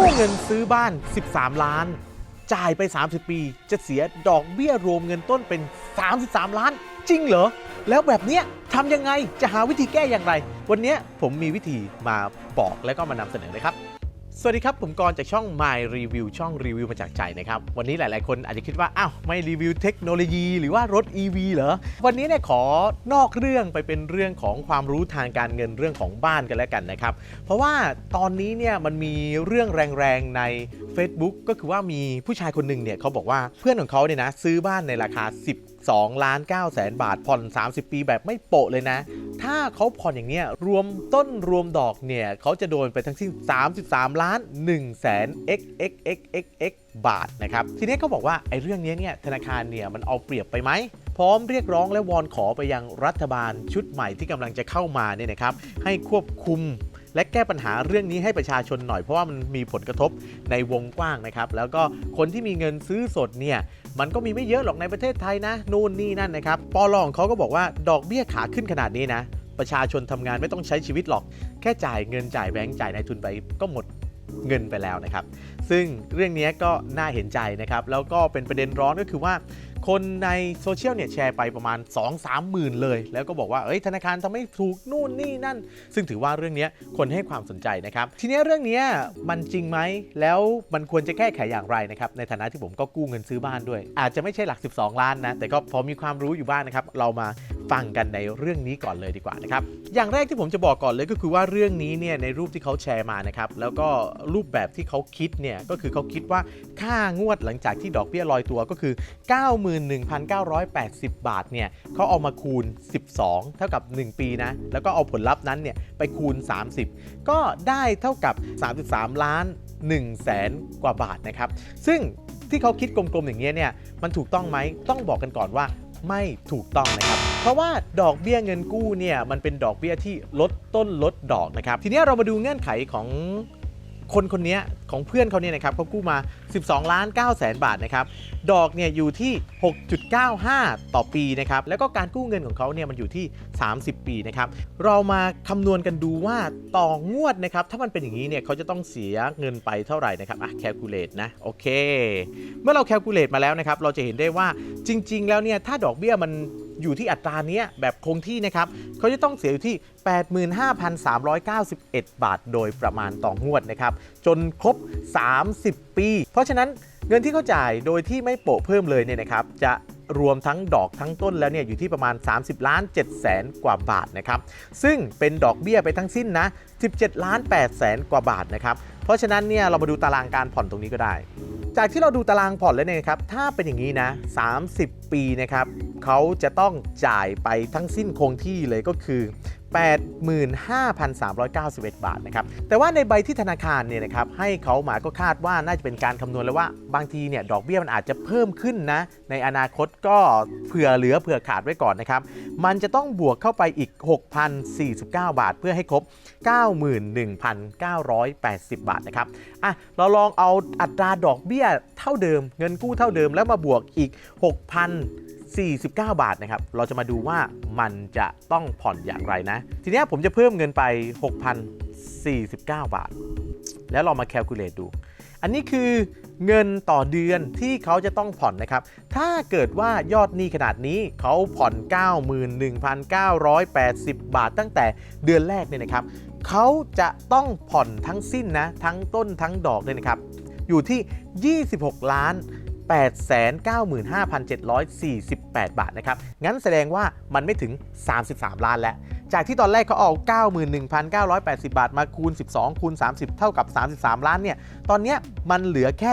กู้เงินซื้อบ้าน 13 ล้าน จ่ายไป 30 ปี จะเสียดอกเบี้ยรวมเงินต้นเป็น 33 ล้าน จริงเหรอ แล้วแบบเนี้ยทำยังไงจะหาวิธีแก้อย่างไร วันเนี้ยผมมีวิธีมาบอกและก็มานำเสนอเลยครับ สวัสดีครับ ผมกรณ์จากช่อง My Review ช่องรีวิวมาจากใจนะครับ วันนี้หลาย ๆ คนอาจจะคิดว่า อ้าว ไม่รีวิวเทคโนโลยี หรือว่ารถ EV เหรอ วันนี้เนี่ยขอนอกเรื่องไปเป็นเรื่องของความรู้ทางการเงินเรื่องของบ้านกันแล้วกันนะครับ เพราะว่าตอนนี้เนี่ยมันมีเรื่องแรง ๆ ใน Facebook ก็คือว่ามีผู้ชายคนหนึ่งเนี่ยเขาบอกว่าเพื่อนของเขาเนี่ยนะซื้อบ้านในราคา 2ล้าน9แสนบาท ผ่อน 30 ปีแบบไม่โปะเลยนะ ถ้าเขาผ่อนอย่างเนี้ยรวมต้นรวมดอกเนี่ยเขาจะโดนไปทั้งสิ้น 33 ล้าน1แสน x x x x x บาทนะครับ ทีนี้เขาบอกว่าไอ้เรื่องนี้เนี่ยธนาคารเนี่ยมันเอาเปรียบไปไหม พร้อมเรียกร้องและวอนขอไปยังรัฐบาลชุดใหม่ที่กำลังจะเข้ามาเนี่ยนะครับให้ควบคุมและแก้ปัญหาเรื่องนี้ให้ประชาชนหน่อยเพราะว่ามันมีผลกระทบในวงกว้างนะครับ แล้วก็คนที่มีเงินซื้อสดเนี่ย มันก็มีไม่เยอะหรอกในประเทศไทยนะ นู่นนี่นั่นนะครับปอลองเขาก็บอกว่าดอกเบี้ยขาขึ้นขนาดนี้นะ ประชาชนทำงานไม่ต้องใช้ชีวิตหรอก แค่จ่ายเงินจ่ายแบงค์จ่ายนายทุนไปก็หมดเงินไปแล้วนะครับ ซึ่งเรื่องนี้ก็น่าเห็นใจนะครับ แล้วก็เป็นประเด็นร้อนก็คือว่า คนในโซเชียลเนี่ยแชร์ไปประมาณ 2-3หมื่นเลย แล้วก็บอกว่าเอ้ยธนาคารทำไม่ถูกนู่นนี่นั่น ซึ่งถือว่าเรื่องนี้คนให้ความสนใจนะครับ ทีนี้เรื่องนี้มันจริงไหมแล้วมันควรจะแก้ไขอย่างไรนะครับในฐานะที่ผมก็กู้เงินซื้อบ้านด้วย อาจจะไม่ใช่หลัก 12 ล้านนะแต่ก็พอมีความรู้อยู่บ้างนะครับเรามาฟังกันในเรื่องนี้ก่อนเลยดีกว่านะครับอย่างแรกที่ผมจะบอกก่อนเลยก็คือว่าเรื่องนี้เนี่ยในรูปที่เขาแชร์มานะครับแล้วก็รูปแบบที่เขาคิดเนี่ยก็คือเขาคิดว่าค่างวดหลังจากที่ดอกเบี้ยลอยตัวก็คือ91,980 บาทเนี่ยเขาเอามาคูณ 12 เท่ากับ 1 ปีนะ แล้วก็เอาผลลัพธ์นั้นเนี่ยไปคูณ 30 ก็ได้เท่ากับ 33 ล้าน1แสนกว่าบาทนะครับ ซึ่งที่เขาคิดกลมๆอย่างเงี้ยเนี่ยมันถูกต้องไหมต้องบอกกันก่อนว่าไม่ถูกต้องนะครับ เพราะว่าดอกเบี้ยเงินกู้เนี่ยมันเป็นดอกเบี้ยที่ลดต้นลดดอกนะครับ ทีนี้เรามาดูเงื่อนไขของ คนคนนี้ของเพื่อนเขาเนี่ยนะครับเขากู้มา 12 ล้าน9แสนบาทนะครับ ดอกเนี่ยอยู่ที่ 6.95 ต่อปีนะครับ แล้วก็การกู้เงินของเขาเนี่ยมันอยู่ที่ 30 ปีนะครับ เรามาคำนวณกันดูว่าต่องวดนะครับ ถ้ามันเป็นอย่างนี้เนี่ยเขาจะต้องเสียเงินไปเท่าไหร่นะครับ อะแคลคูลเลตนะ โอเค เมื่อเราแคลคูลเลตมาแล้วนะครับ เราจะเห็นได้ว่าจริง ๆ แล้วเนี่ยถ้าดอกเบี้ยมัน อยู่ที่อัตราเนี้ยแบบคงที่นะครับเขาจะต้องเสียอยู่ที่ 85,391 บาทโดยประมาณต่องวดนะครับ จนครบ 30 ปี เพราะฉะนั้นเงินที่เขาจ่ายโดยที่ไม่โปะเพิ่มเลยเนี่ยนะครับจะ รวมทั้งดอกทั้งต้นแล้วเนี่ยอยู่ที่ประมาณ 30 ล้าน7แสนกว่าบาทนะครับซึ่งเป็นดอกเบี้ยไปทั้งสิ้นนะ 17 ล้าน8แสนกว่าบาทนะครับเพราะฉะนั้นเนี่ยเรามาดูตารางการผ่อนตรงนี้ก็ได้ จากที่เราดูตารางผ่อนแล้วเนี่ยครับถ้าเป็นอย่างนี้นะ 30 ปีนะครับเขาจะต้องจ่ายไปทั้งสิ้นคงที่เลยก็คือ 85,391 บาทนะครับ แต่ว่าในใบที่ธนาคารเนี่ยนะครับให้เขามาก็คาดว่าน่าจะเป็นการคำนวณแล้วว่าบางทีเนี่ยดอกเบี้ยมันอาจจะเพิ่มขึ้นนะ ในอนาคตก็เผื่อเหลือเผื่อขาดไว้ก่อนนะครับ มันจะต้องบวกเข้าไปอีก 6,049 บาท เพื่อให้ครบ 91,980 บาทนะครับ อะ เราลองเอาอัตราดอกเบี้ยเท่าเดิม เงินกู้เท่าเดิมแล้วมาบวกอีก 49 บาทนะครับ เราจะมาดูว่ามันจะต้องผ่อนอย่างไรนะ ทีนี้ผมจะเพิ่มเงินไป 6,049 บาท แล้วเรามาแคลคูลเลตดู อันนี้คือเงินต่อเดือนที่เขาจะต้องผ่อนนะครับ ถ้าเกิดว่ายอดหนี้ขนาดนี้เขาผ่อน 91,980 บาทตั้งแต่เดือนแรกเนี่ยนะครับ เขาจะต้องผ่อนทั้งสิ้นนะ ทั้งต้นทั้งดอกเลยนะครับ อยู่ที่ 26 ล้าน 895,748 บาทนะครับ งั้นแสดงว่ามันไม่ถึง 33 ล้านแล้ว จากที่ตอนแรกเขาเอา 91,980 บาทมาคูณ 12 คูณ 30 เท่ากับ 33 ล้านเนี่ย ตอนนี้มันเหลือแค่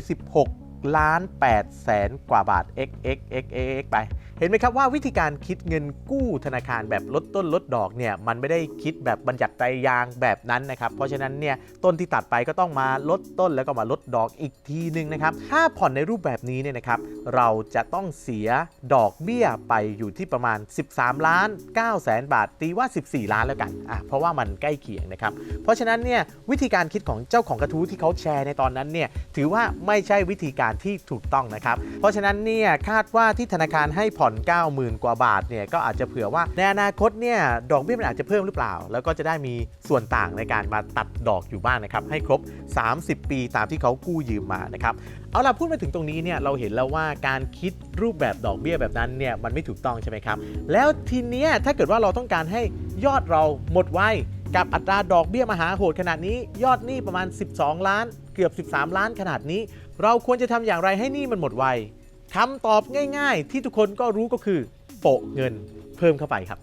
26ล้าน8แสนกว่าบาท x x x x ไป เห็นไหมครับว่าวิธีการคิดเงินกู้ธนาคารแบบลดต้นลดดอกเนี่ยมันไม่ได้คิดแบบบัญญัติไตรยางแบบนั้นนะครับ เพราะฉะนั้นเนี่ยต้นที่ตัดไปก็ต้องมาลดต้นแล้วก็มาลดดอกอีกทีนึงนะครับ ถ้าผ่อนในรูปแบบนี้เนี่ยนะครับเราจะต้องเสียดอกเบี้ยไปอยู่ที่ประมาณ 13 ล้าน9แสนบาท ตีว่า 14 ล้านแล้วกันอะเพราะว่ามันใกล้เคียงนะครับ เพราะฉะนั้นเนี่ยวิธีการคิดของเจ้าของกระทู้ที่เขาแชร์ในตอนนั้นเนี่ยถือว่าไม่ใช่วิธีการที่ถูกต้องนะครับ เพราะฉะนั้นเนี่ยคาดว่าที่ธนาคารให้ผ่อนอน 90,000 กว่าบาทเนี่ยก็อาจจะเผื่อว่าในอนาคตเนี่ยดอกเบี้ยมันอาจจะเพิ่มหรือเปล่า แล้วก็จะได้มีส่วนต่างในการมาตัดดอกอยู่บ้างนะครับให้ครบ 30 ปีตามที่เขากู้ยืมมานะครับเอาล่ะพูดมาถึงตรงนี้เนี่ยเราเห็นแล้วว่าการคิดรูปแบบดอกเบี้ยแบบนั้นเนี่ยมันไม่ถูกต้องใช่ไหมครับ แล้วทีเนี้ยถ้าเกิดว่าเราต้องการให้ยอดเราหมดไวกับอัตราดอกเบี้ยมหาโหดขนาดนี้ ยอดหนี้ประมาณ 12 ล้าน เกือบ 13 ล้านขนาดนี้ เราควรจะทำอย่างไรให้หนี้มันหมดไว คำตอบง่าย ๆ ที่ทุกคนก็รู้ก็คือ โปะเงินเพิ่มเข้าไปครับ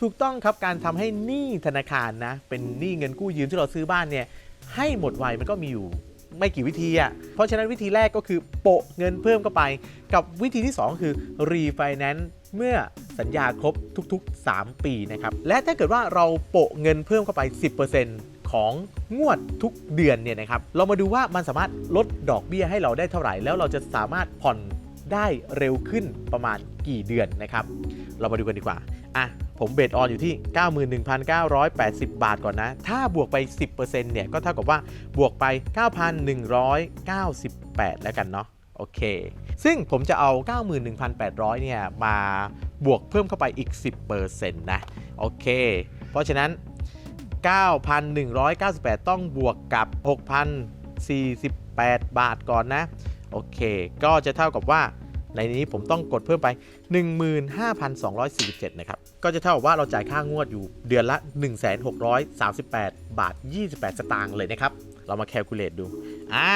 ถูกต้องครับการทำให้หนี้ธนาคารนะ เป็นหนี้เงินกู้ยืมที่เราซื้อบ้านเนี่ย ให้หมดไวมันก็มีอยู่ไม่กี่วิธีอะ เพราะฉะนั้นวิธีแรกก็คือโปะเงินเพิ่มเข้าไป กับวิธีที่ 2 คือ refinance เมื่อสัญญาครบทุก ๆ 3 ปีนะครับ และถ้าเกิดว่าเราโปะเงินเพิ่มเข้าไป 10% ของงวดทุกเดือนเนี่ยนะครับเรามาดูว่ามันสามารถลดดอกเบี้ยให้เราได้เท่าไหร่ แล้วเราจะสามารถผ่อนได้เร็วขึ้นประมาณกี่เดือนนะครับ เรามาดูกันดีกว่าอะผมเบสออนอยู่ที่ 91,980 บาทก่อนนะ ถ้าบวกไป 10%เนี่ยก็เท่ากับว่าบวกไป 9,198 แล้วกันเนาะโอเค ซึ่งผมจะเอา 91,800 เนี่ย มาบวกเพิ่มเข้าไปอีก 10%นะ โอเค เพราะฉะนั้น 9,198 ต้องบวกกับ 6,048 บาทก่อนนะ โอเค ก็จะเท่ากับว่าในนี้ผมต้องกดเพิ่มไป 15,247 นะครับ ก็จะเท่ากับว่าเราจ่ายค่างวดอยู่เดือนละ 1,638 บาท 28 สตางค์เลยนะครับ เรามาแคลคูลเลตดู อ่า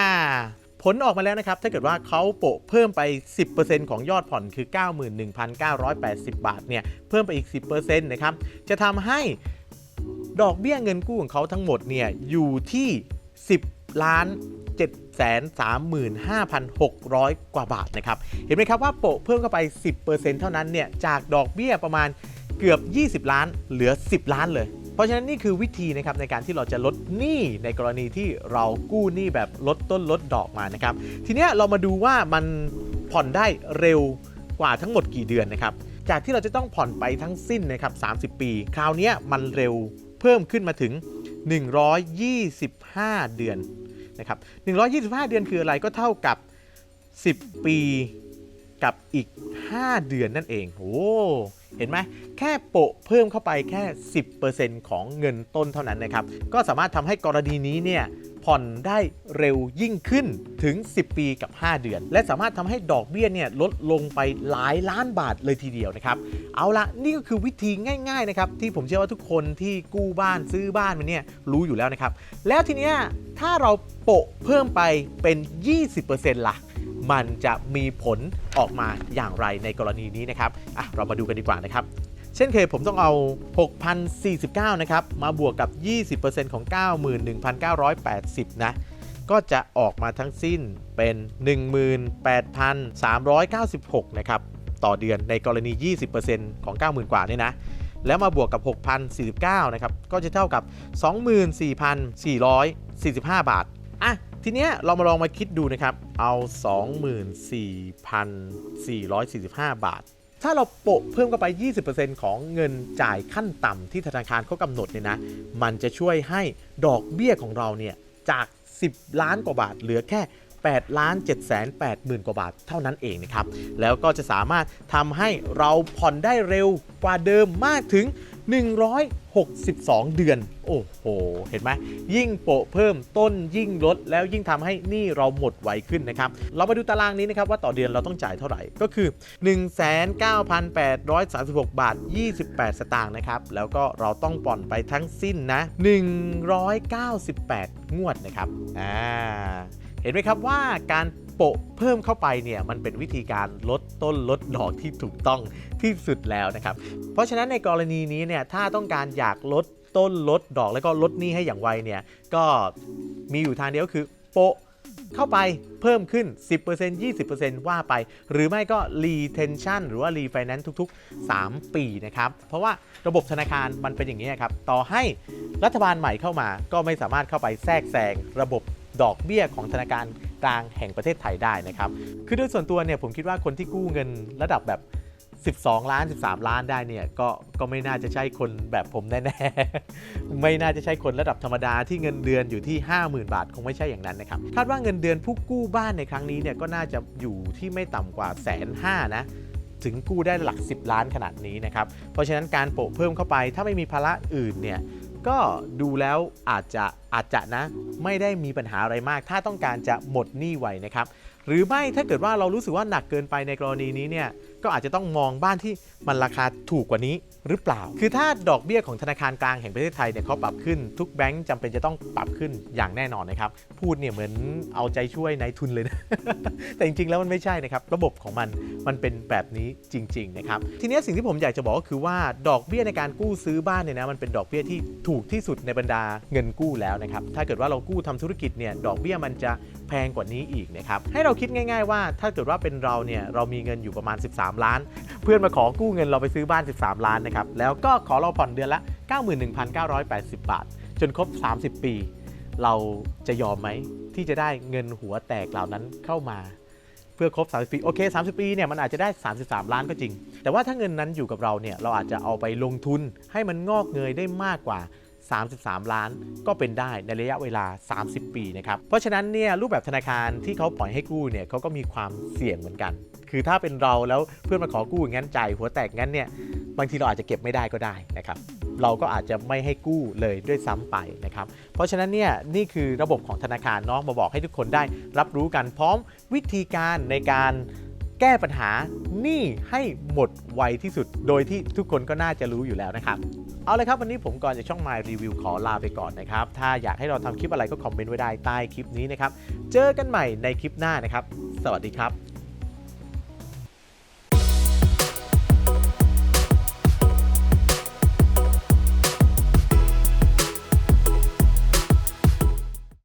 ผลออกมาแล้วนะครับ ถ้าเกิดว่าเขาโปะเพิ่มไป 10%ของยอดผ่อนคือ 91,980 บาทเนี่ย เพิ่มไปอีก 10%นะครับ จะทำให้ ดอกเบี้ยเงินกู้ของเขาทั้งหมดเนี่ยอยู่ที่ 10 ล้าน735,600 กว่าบาทนะครับ เห็นไหมครับว่าโปะเพิ่มเข้าไป 10%เท่านั้นเนี่ย จากดอกเบี้ยประมาณเกือบ 20 ล้าน เหลือ 10 ล้านเลย เพราะฉะนั้นนี่คือวิธีนะครับในการที่เราจะลดหนี้ในกรณีที่เรากู้หนี้แบบลดต้นลดดอกมานะครับ ทีนี้เรามาดูว่ามันผ่อนได้เร็วกว่าทั้งหมดกี่เดือนนะครับ จากที่เราจะต้องผ่อนไปทั้งสิ้นนะครับ 30 ปี คราวนี้มันเร็ว เพิ่มขึ้นมาถึง 125 เดือนนะครับ125 เดือนคืออะไรก็เท่ากับ 10 ปีกับอีก 5 เดือนนั่นเองโอ้เห็นไหมแค่โปะเพิ่มเข้าไปแค่ 10%ของเงินต้นเท่านั้นนะครับ ก็สามารถทำให้กรณีนี้เนี่ย ผ่อนได้เร็วยิ่งขึ้นถึง 10 ปีกับ 5 เดือน และสามารถทำให้ดอกเบี้ยเนี่ยลดลงไปหลายล้านบาทเลยทีเดียวนะครับ เอาละนี่ก็คือวิธีง่ายๆนะครับที่ผมเชื่อว่าทุกคนที่กู้บ้านซื้อบ้านมาเนี่ยรู้อยู่แล้วนะครับ แล้วทีเนี้ยถ้าเราโปะเพิ่มไปเป็น 20%ล่ะมันจะมีผลออกมาอย่างไรในกรณีนี้นะครับอะเรามาดูกันดีกว่านะครับ เช่นเคยผมต้องเอา 6,049 นะครับ มาบวกกับ 20%ของ 91,980 นะ ก็จะออกมาทั้งสิ้นเป็น 18,396 นะครับ ต่อเดือนในกรณี 20%ของ 90,000 กว่านี่นะ แล้วมาบวกกับ 6,049 นะครับ ก็จะเท่ากับ 24,445 บาท อะทีเนี้ยเรามาลองมาคิดดูนะครับ เอา 24,445 บาท ถ้าเราโปะเพิ่มเข้าไป 20%ของเงินจ่ายขั้นต่ำที่ธนาคารเขากำหนดเนี่ยนะ มันจะช่วยให้ดอกเบี้ยของเราเนี่ยจาก 10 ล้านกว่าบาทเหลือแค่ 8ล้าน7แสน8หมื่นกว่าบาทเท่านั้นเองนะครับ แล้วก็จะสามารถทำให้เราผ่อนได้เร็วกว่าเดิมมากถึง 162 เดือน โอ้โห เห็นไหม ยิ่งโปะเพิ่มต้นยิ่งลด แล้วยิ่งทำให้หนี้เราหมดไวขึ้นนะครับ เรามาดูตารางนี้นะครับว่าต่อเดือนเราต้องจ่ายเท่าไหร่ ก็คือ 19,836 บาท 28 สตางค์นะครับ แล้วก็เราต้องผ่อนไปทั้งสิ้นนะ 198 งวดนะครับ อ่า เห็นไหมครับว่าการโปะเพิ่มเข้าไปเนี่ยมันเป็นวิธีการลดต้นลดดอกที่ถูกต้องที่สุดแล้วนะครับ เพราะฉะนั้นในกรณีนี้เนี่ยถ้าต้องการอยากลดต้นลดดอกแล้วก็ลดหนี้ให้อย่างไวเนี่ยก็มีอยู่ทางเดียวคือโปะเข้าไปเพิ่มขึ้น 10% 20%ว่าไป หรือไม่ก็ retention หรือว่า refinance ทุก ๆ 3 ปีนะครับ เพราะว่าระบบธนาคารมันเป็นอย่างนี้ครับ ต่อให้รัฐบาลใหม่เข้ามาก็ไม่สามารถเข้าไปแทรกแซงระบบ ดอกเบี้ยของธนาคารกลางแห่งประเทศไทยได้นะครับ คือโดยส่วนตัวเนี่ยผมคิดว่าคนที่กู้เงินระดับแบบ 12 ล้าน 13 ล้านได้เนี่ยก็ก็ไม่น่าจะใช่คนแบบผมแน่ๆ ไม่น่าจะใช่คนระดับธรรมดาที่เงินเดือนอยู่ที่ 50,000 บาท คงไม่ใช่อย่างนั้นนะครับ คาดว่าเงินเดือนผู้กู้บ้านในครั้งนี้เนี่ยก็น่าจะอยู่ที่ไม่ต่ำกว่าแสนห้านะถึงกู้ได้หลัก 10 ล้านขนาดนี้นะครับ เพราะฉะนั้นการโปะเพิ่มเข้าไปถ้าไม่มีภาระอื่นเนี่ย ก็ดูแล้วอาจจะอาจจะนะ ไม่ได้มีปัญหาอะไรมาก ถ้าต้องการจะหมดหนี้ไวนะครับ หรือไม่ถ้าเกิดว่าเรารู้สึกว่าหนักเกินไปในกรณีนี้เนี่ยก็อาจจะต้องมองบ้านที่มันราคาถูกกว่านี้ หรือเปล่า คือถ้าดอกเบี้ยของธนาคารกลางแห่งประเทศไทยเนี่ยเขาปรับขึ้นทุกแบงก์จำเป็นจะต้องปรับขึ้นอย่างแน่นอนนะครับ พูดเนี่ยเหมือนเอาใจช่วยนายทุนเลยนะ แต่จริงๆแล้วมันไม่ใช่นะครับ ระบบของมันมันเป็นแบบนี้จริงๆนะครับ ทีนี้สิ่งที่ผมอยากจะบอกก็คือว่าดอกเบี้ยในการกู้ซื้อบ้านเนี่ยนะมันเป็นดอกเบี้ยที่ถูกที่สุดในบรรดาเงินกู้แล้วนะครับ ถ้าเกิดว่าเรากู้ทำธุรกิจเนี่ยดอกเบี้ยมันจะ แพงกว่านี้อีกนะครับให้เราคิดง่าย ๆ ว่าถ้าเกิดว่าเป็นเราเนี่ยเรามีเงินอยู่ประมาณ 13 ล้าน เพื่อนมาขอกู้เงินเราไปซื้อบ้าน 13 ล้านนะครับแล้วก็ขอเราผ่อนเดือนละ 91,980 บาท จนครบ 30 ปี เราจะยอมไหมที่จะได้เงินหัวแตกเหล่านั้นเข้ามาเพื่อครบ 30 ปี โอเค 30 ปี เนี่ย มันอาจจะได้ 33 ล้านก็จริง แต่ว่าถ้าเงินนั้นอยู่กับเรา เนี่ย เราอาจจะเอาไปลงทุนให้มันงอกเงยได้มากกว่า 33 ล้าน ก็เป็นได้ในระยะเวลา 30 ปีนะครับ เพราะฉะนั้นเนี่ยรูปแบบธนาคารที่เขาปล่อยให้กู้เนี่ยเขาก็มีความเสี่ยงเหมือนกัน คือถ้าเป็นเราแล้วเพื่อนมาขอกู้งั้นใจหัวแตกงั้นเนี่ยบางทีเราอาจจะเก็บไม่ได้ก็ได้นะครับเราก็อาจจะไม่ให้กู้เลยด้วยซ้ำไปนะครับ เพราะฉะนั้นเนี่ยนี่คือระบบของธนาคารเนาะมาบอกให้ทุกคนได้รับรู้กันพร้อมวิธีการในการ แก้ปัญหาหนี้ให้หมดไวที่สุด โดยที่ทุกคนก็น่าจะรู้อยู่แล้วนะครับ เอาเลยครับวันนี้ผมก่อนจะช่องมายรีวิวขอลาไปก่อนนะครับ ถ้าอยากให้เราทำคลิปอะไรก็คอมเมนต์ไว้ได้ใต้คลิปนี้นะครับ เจอกันใหม่ในคลิปหน้านะครับ สวัสดีครับ